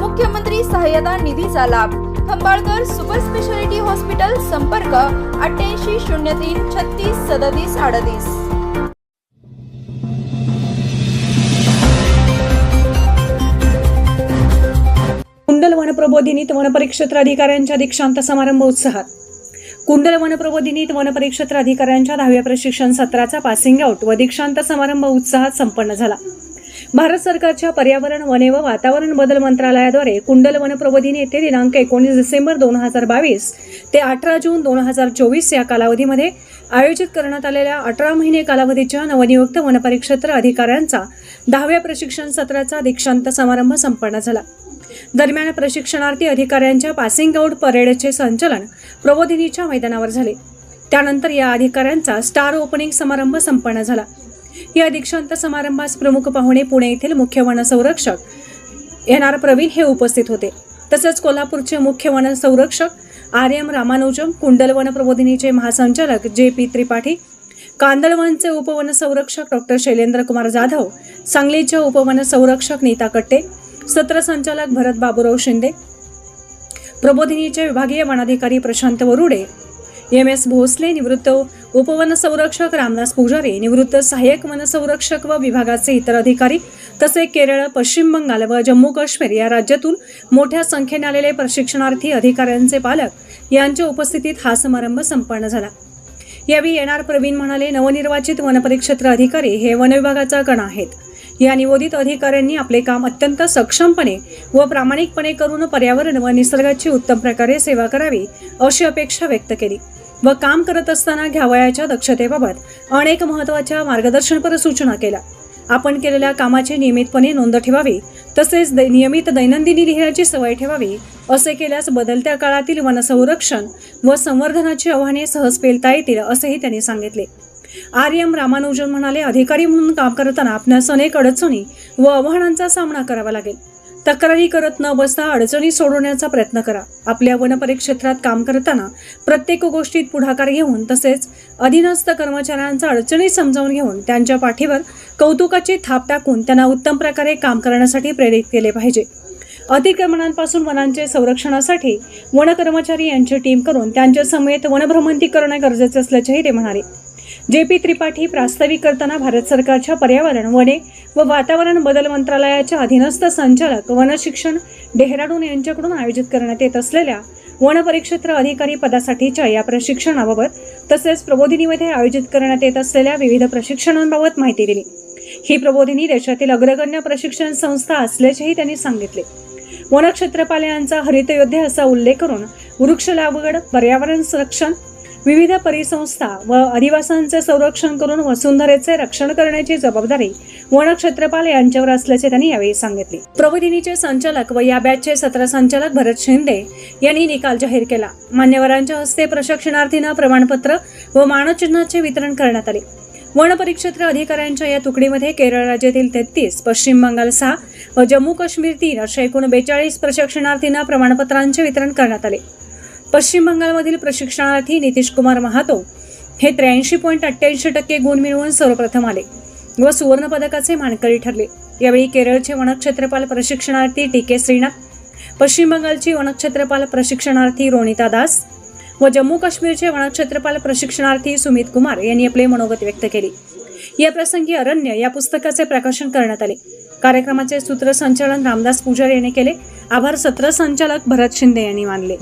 मुख्यमंत्री सहाय्यता निधीचा लाभ. खंबाळकर सुपर स्पेशालिटी हॉस्पिटल संपर्क अठ्ठ्याऐंशी शून्य तीन छत्तीस सदतीस अडतीस. कुंडल वनप्रबोधिनीत वनपरिक्षेत्र अधिकाऱ्यांच्या दीक्षांत समारंभ उत्साहात. कुंडल वनप्रबोधिनीत वनपरिक्षेत्र अधिकाऱ्यांच्या दहाव्या प्रशिक्षण सत्राचा पासिंग आउट व दीक्षांत समारंभ उत्साहात संपन्न झाला. भारत सरकारच्या पर्यावरण वने व वातावरण बदल मंत्रालयाद्वारे कुंडल वनप्रबोधिनी येथे दिनांक एकोणीस डिसेंबर दोन हजार बावीस ते अठरा जून दोन हजार चोवीस या कालावधीमध्ये आयोजित करण्यात आलेल्या अठरा महिने कालावधीच्या नवनियुक्त वनपरिक्षेत्र अधिकाऱ्यांचा दहाव्या प्रशिक्षण सत्राचा दीक्षांत समारंभ संपन्न झाला. दरम्यान प्रशिक्षणार्थी अधिकाऱ्यांच्या पासिंग आउट परेडचे संचलन प्रबोधिनीच्या मैदानावर झाले. त्यानंतर या अधिकाऱ्यांचा स्टार ओपनिंग समारंभ संपन्न झाला. या दीक्षांत समारंभास प्रमुख पाहुणे पुणे येथील मुख्य वनसंरक्षक एन आर प्रवीण हे उपस्थित होते. तसंच कोल्हापूरचे मुख्य वनसंरक्षक आर एम रामानुजम कुंडल वन प्रबोधिनीचे महासंचालक जे पी त्रिपाठी कांदळवनचे उपवनसंरक्षक डॉक्टर शैलेंद्र कुमार जाधव सांगलीचे उपवनसंरक्षक नीता कट्टे सत्र संचालक भरत बाबूराव शिंदे प्रबोधिनीचे विभागीय वनाधिकारी प्रशांत वरुडे एम एस भोसले निवृत्त उपवन संरक्षक रामदास पुजारी निवृत्त सहाय्यक वनसंरक्षक व विभागाचे इतर अधिकारी तसे केरळ पश्चिम बंगाल व जम्मू काश्मीर या राज्यातून मोठ्या संख्येने आलेले प्रशिक्षणार्थी अधिकाऱ्यांचे पालक यांच्या उपस्थितीत हा समारंभ संपन्न झाला. यावेळी येणार प्रवीण म्हणाले नवनिर्वाचित वनपरिक्षेत्र अधिकारी हे वनविभागाचा कणा आहेत. या निवोदित अधिकाऱ्यांनी आपले काम अत्यंत सक्षमपणे व प्रामाणिकपणे करून पर्यावरण व निसर्गाची उत्तम प्रकारे सेवा करावी अशी अपेक्षा व्यक्त केली. व काम करत असताना घ्यावयाच्या दक्षतेबाबत अनेक महत्त्वाच्या मार्गदर्शनपर सूचना केल्या. आपण केलेल्या कामाची नियमितपणे नोंद ठेवावी तसेच नियमित दैनंदिनी लिहिण्याची सवय ठेवावी असे केल्यास बदलत्या काळातील वनसंरक्षण व संवर्धनाची आव्हाने सहज पेलता येतील असेही त्यांनी सांगितले. आर. एम. रामानुजन म्हणाले अधिकारी म्हणून काम करताना आपणास अनेक अडचणी व आव्हानांचा सामना करावा लागेल. तक्रारी करत न बसता अडचणी सोडवण्याचा प्रयत्न करा. आपल्या वनपरिक्षेत्रात काम करताना प्रत्येक गोष्टीत पुढाकार घेऊन तसेच अधीनस्थ कर्मचाऱ्यांचा अडचणी समजावून घेऊन त्यांच्या पाठीवर कौतुकाची थाप टाकून त्यांना उत्तम प्रकारे काम करण्यासाठी प्रेरित केले पाहिजे. अतिक्रमणांपासून वनांचे संरक्षणासाठी वन कर्मचारी यांची टीम करून त्यांच्या समेत वनभ्रमंती करणे गरजेचे असल्याचेही ते म्हणाले. जे पी त्रिपाठी प्रास्ताविक करताना भारत सरकारच्या पर्यावरण वने व वातावरण बदल मंत्रालयाच्या अधीनस्थ संचालक वनशिक्षण डेहराडून यांच्याकडून आयोजित करण्यात येत असलेल्या वनपरिक्षेत्र अधिकारी पदासाठीच्या या प्रशिक्षणाबाबत तसेच प्रबोधिनीमध्ये आयोजित करण्यात येत असलेल्या विविध प्रशिक्षणांबाबत माहिती दिली. ही प्रबोधिनी देशातील अग्रगण्य प्रशिक्षण संस्था असल्याचेही त्यांनी सांगितले. वनक्षेत्रपाल यांचा हरितयोद्धे असा उल्लेख करून वृक्ष लागवड पर्यावरण संरक्षण विविध परिसंस्था व अधिवासांचे संरक्षण करून वसुंधरेचे रक्षण करण्याची जबाबदारी वनक्षेत्रपाल यांच्यावर असल्याचे त्यांनी यावेळी सांगितले. प्रबोधिनीचे संचालक व या बॅचचे सत्र संचालक भरत शिंदे यांनी निकाल जाहीर केला. मान्यवरांच्या हस्ते प्रशिक्षणार्थींना प्रमाणपत्र व मानचिन्हाचे वितरण करण्यात आले. वन परिक्षेत्र अधिकाऱ्यांच्या या तुकडीमध्ये केरळ राज्यातील तेहतीस पश्चिम बंगाल सहा व जम्मू काश्मीर तीन अशा एकूण बेचाळीस प्रशिक्षणार्थींना प्रमाणपत्रांचे वितरण करण्यात आले. पश्चिम बंगालमधील प्रशिक्षणार्थी नितीश कुमार महातो हे त्र्याऐंशी पॉईंट अठ्ठ्याऐंशी टक्के गुण मिळवून सर्वप्रथम आले व सुवर्ण पदकाचे मानकरी ठरले. यावेळी केरळचे वनक्षेत्रपाल प्रशिक्षणार्थी टी के श्रीनाथ पश्चिम बंगालची वनक्षेत्रपाल प्रशिक्षणार्थी रोनिता दास व जम्मू काश्मीरचे वनक्षेत्रपाल प्रशिक्षणार्थी सुमित कुमार यांनी आपले मनोगत व्यक्त केले. या प्रसंगी अरण्य या पुस्तकाचे प्रकाशन करण्यात आले. कार्यक्रमाचे सूत्रसंचालन रामदास पुजारी यांनी केले. आभार सत्र संचालक भरत शिंदे यांनी मानले.